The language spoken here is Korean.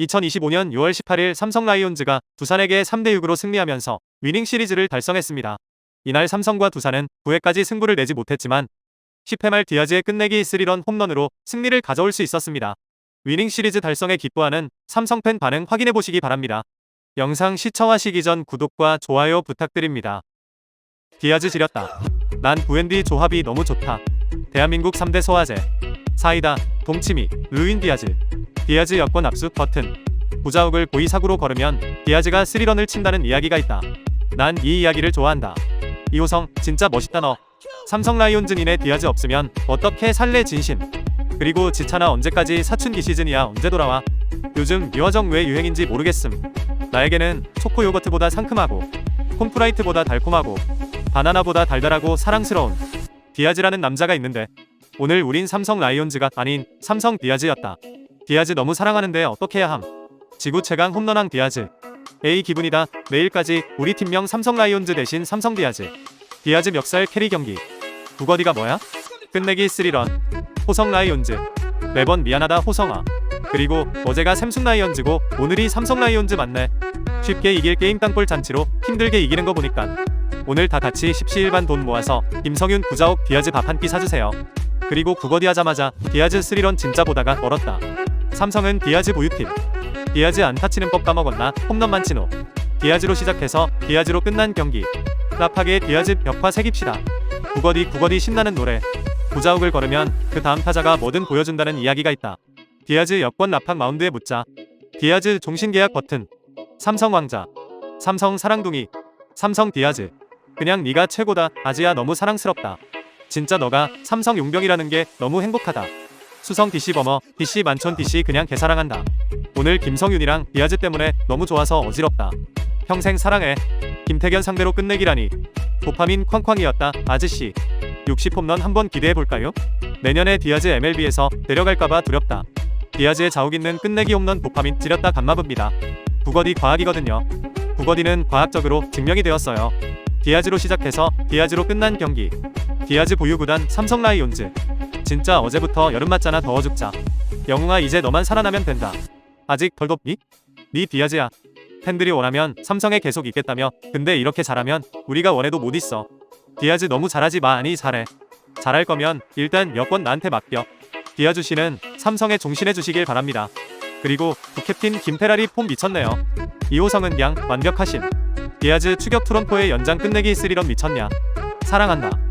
2025년 6월 18일 삼성 라이온즈가 두산에게 3대 6으로 승리하면서 위닝 시리즈를 달성했습니다. 이날 삼성과 두산은 9회까지 승부를 내지 못했지만 10회 말 디아즈의 끝내기 3런 홈런으로 승리를 가져올 수 있었습니다. 위닝 시리즈 달성에 기뻐하는 삼성 팬 반응 확인해 보시기 바랍니다. 영상 시청하시기 전 구독과 좋아요 부탁드립니다. 디아즈 지렸다. 난 부엔디 조합이 너무 좋다. 대한민국 3대 소화제. 사이다, 동치미, 루인 디아즈. 디아즈 여권 압수 버튼. 부자욱을 고의 사구로 걸으면 디아즈가 스리런을 친다는 이야기가 있다. 난 이 이야기를 좋아한다. 이호성 진짜 멋있다 너. 삼성 라이온즈인의 디아즈 없으면 어떻게 살래 진심. 그리고 지차나 언제까지 사춘기 시즌이야 언제 돌아와. 요즘 유화정 왜 유행인지 모르겠음. 나에게는 초코 요거트보다 상큼하고 콤프라이트보다 달콤하고 바나나보다 달달하고 사랑스러운 디아즈라는 남자가 있는데 오늘 우린 삼성 라이온즈가 아닌 삼성 디아즈였다. 디아즈 너무 사랑하는데 어떻게 해야 함? 지구 최강 홈런왕 디아즈. A 기분이다. 내일까지 우리 팀명 삼성 라이온즈 대신 삼성 디아즈. 디아즈 멱살 캐리 경기. 두거디가 뭐야? 끝내기 3런. 호성 라이온즈. 매번 미안하다 호성아. 그리고 어제가 샘sun 라이온즈고 오늘이 삼성 라이온즈 맞네. 쉽게 이길 게임 땅볼 잔치로 힘들게 이기는 거 보니까 오늘 다 같이 십시일반 돈 모아서 김성윤 부자옥 디아즈 밥 한 끼 사주세요. 그리고 구거디 하자마자 디아즈 3런 진짜 보다가 멀었다. 삼성은 디아즈 보유팀. 디아즈 안타 치는 법 까먹었나 홈런만 치노. 디아즈로 시작해서 디아즈로 끝난 경기. 라파게 디아즈 벽화 새깁시다. 구거디 구거디 신나는 노래. 부자옥을 걸으면 그 다음 타자가 뭐든 보여준다는 이야기가 있다. 디아즈 여권 라팍 마운드에 묻자. 디아즈 종신계약 버튼. 삼성 왕자. 삼성 사랑둥이. 삼성 디아즈. 그냥 네가 최고다. 아지야 너무 사랑스럽다. 진짜 너가 삼성 용병이라는 게 너무 행복하다. 수성 DC 버머, DC 만촌 DC 그냥 개사랑한다. 오늘 김성윤이랑 디아즈 때문에 너무 좋아서 어지럽다. 평생 사랑해. 김태견 상대로 끝내기라니. 도파민 쾅쾅이었다. 아저씨. 60홈런 한번 기대해 볼까요? 내년에 디아즈 MLB에서 내려갈까봐 두렵다. 디아즈의 자욱 있는 끝내기 홈런 도파민 찌렸다 감마봅니다. 구거디 과학이거든요. 구거디는 과학적으로 증명이 되었어요. 디아즈로 시작해서 디아즈로 끝난 경기. 디아즈 보유 구단 삼성 라이온즈. 진짜 어제부터 여름 맞잖아 더워 죽자. 영웅아 이제 너만 살아나면 된다. 아직 덜 덥니? 네 디아즈야. 팬들이 원하면 삼성에 계속 있겠다며. 근데 이렇게 잘하면 우리가 원해도 못 있어. 디아즈 너무 잘하지 마 아니 잘해. 잘할 거면 일단 여권 나한테 맡겨. 디아주 씨는 삼성에 종신해 주시길 바랍니다. 그리고 부캡틴 김페라리 폼 미쳤네요. 이호성은 양 완벽하신. 디아즈 추격 트럼포의 연장 끝내기 3런 미쳤냐. 사랑한다.